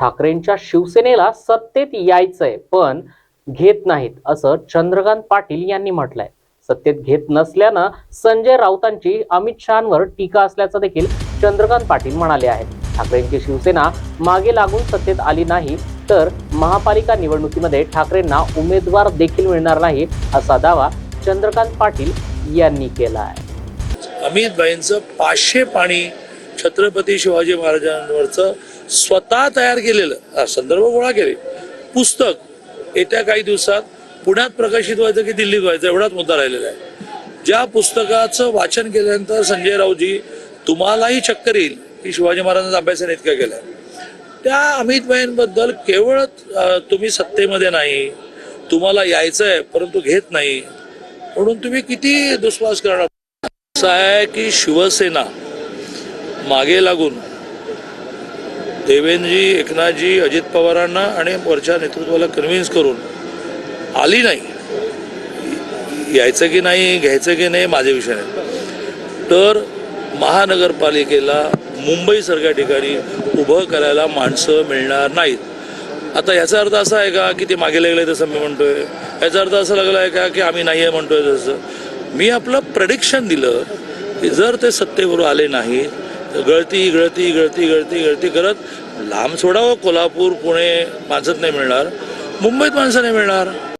ठाकरेंच्या शिवसेनेला सत्तेत यायचंय पण घेत नाहीत असं चंद्रकांत पाटील यांनी म्हटलंय. सत्तेत घेत नसल्यानं संजय राऊतांची अमित शहांवर टीका असल्याचं देखील चंद्रकांत पाटील म्हणाले आहेत. ठाकरेंची शिवसेना मागे लागून सत्तेत आली नाही तर महापालिका निवडणुकीमध्ये ठाकरेंना उमेदवार देखील मिळणार नाही असा दावा चंद्रकांत पाटील यांनी केला आहे. अमित भाईंचं पाचशे पाणी छत्रपती शिवाजी महाराजांवरचं स्वतः तयार केलेलं संदर्भ गोळा केले. पुस्तक येत्या काही दिवसात पुण्यात प्रकाशित व्हायचं की दिल्लीत व्हायचं एवढाच मुद्दा राहिलेला आहे. ज्या पुस्तकाचं वाचन केल्यानंतर संजय राऊजी तुम्हालाही चक्कर येईल की शिवाजी महाराजांचा अभ्यासाने इतका केला त्या अमित भाईंबद्दल केवळ तुम्ही सत्तेमध्ये नाही तुम्हाला यायचं आहे परंतु घेत नाही. म्हणून तुम्ही किती दुस्वास करणार? असं आहे की शिवसेना मागे लागून देवेंद्रजी एकनाथजी अजित पवारांना आणि वरच्या नेतृत्वाला कन्व्हिन्स करून आली नाही. यायचं की नाही घ्यायचं की नाही माझे विषय नाही. तर महानगरपालिकेला मुंबईसारख्या ठिकाणी उभं करायला माणसं मिळणार नाहीत. आता याचा अर्थ असा आहे का की ते मागे लागले तसं मी म्हणतोय? याचा अर्थ असा लागला आहे का की आम्ही नाही आहे म्हणतोय तसं? मी आपलं प्रडिक्शन दिलं की जर ते सत्तेवर आले नाहीत गळती गळती गळती गळती गळती करत लांब सोडावं. कोल्हापूर पुणे माणसंच नाही मिळणार. मुंबईत माणसं नाही मिळणार.